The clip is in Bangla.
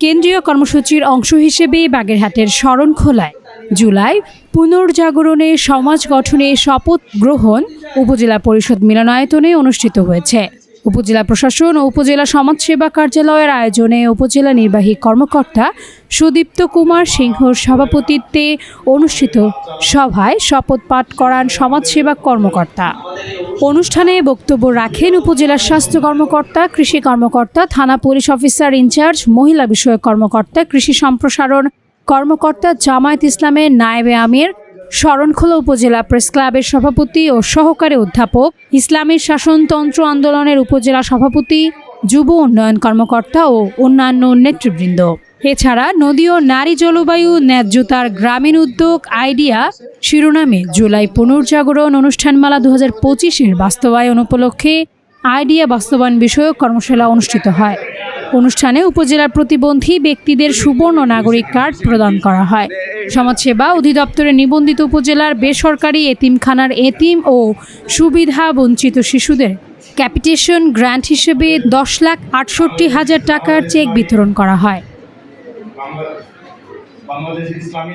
কেন্দ্রীয় কর্মসূচির অংশ হিসেবে বাগেরহাটের শরণখোলায় জুলাই পুনর্জাগরণে সমাজ গঠনে শপথ গ্রহণ উপজেলা পরিষদ মিলনায়তনে অনুষ্ঠিত হয়েছে। উপজেলা প্রশাসন ও উপজেলা সমাজসেবা কার্যালয়ের আয়োজনে উপজেলা নির্বাহী কর্মকর্তা সুদীপ্ত কুমার সিংহর সভাপতিত্বে অনুষ্ঠিত সভায় শপথ পাঠ করান সমাজসেবা কর্মকর্তা। অনুষ্ঠানে বক্তব্য রাখেন উপজেলা স্বাস্থ্য কর্মকর্তা, কৃষি কর্মকর্তা, থানা পুলিশ অফিসার ইনচার্জ, মহিলা বিষয়ক কর্মকর্তা, কৃষি সম্প্রসারণ কর্মকর্তা, জামায়াত ইসলামের নায়েবে আমির শরণখোলা উপজেলা প্রেস ক্লাবের সভাপতি ও সহকারী অধ্যাপক ইসলামী শাসনতন্ত্র আন্দোলনের উপজেলা সভাপতি, যুব উন্নয়ন কর্মকর্তা ও অন্যান্য নেতৃবৃন্দ। এছাড়া নদী ও নারী জলবায়ু ন্যায্যতার গ্রামীণ উদ্যোগ আইডিয়া শিরোনামে জুলাই পুনর্জাগরণ অনুষ্ঠানমালা দু হাজার পঁচিশের বাস্তবায়ন উপলক্ষে আইডিয়া বাস্তবায়ন বিষয়ক কর্মশালা অনুষ্ঠিত হয়। অনুষ্ঠানে উপজেলার প্রতিবন্ধী ব্যক্তিদের সুবর্ণ নাগরিক কার্ড প্রদান করা হয়। সমাজসেবা অধিদপ্তরে নিবন্ধিত উপজেলার বেসরকারি এতিমখানার এতিম ও সুবিধা বঞ্চিত শিশুদের ক্যাপিটেশন গ্র্যান্ট হিসেবে দশ লাখ আটষট্টি হাজার টাকার চেক বিতরণ করা হয়। বাংলাদেশ ইসলামী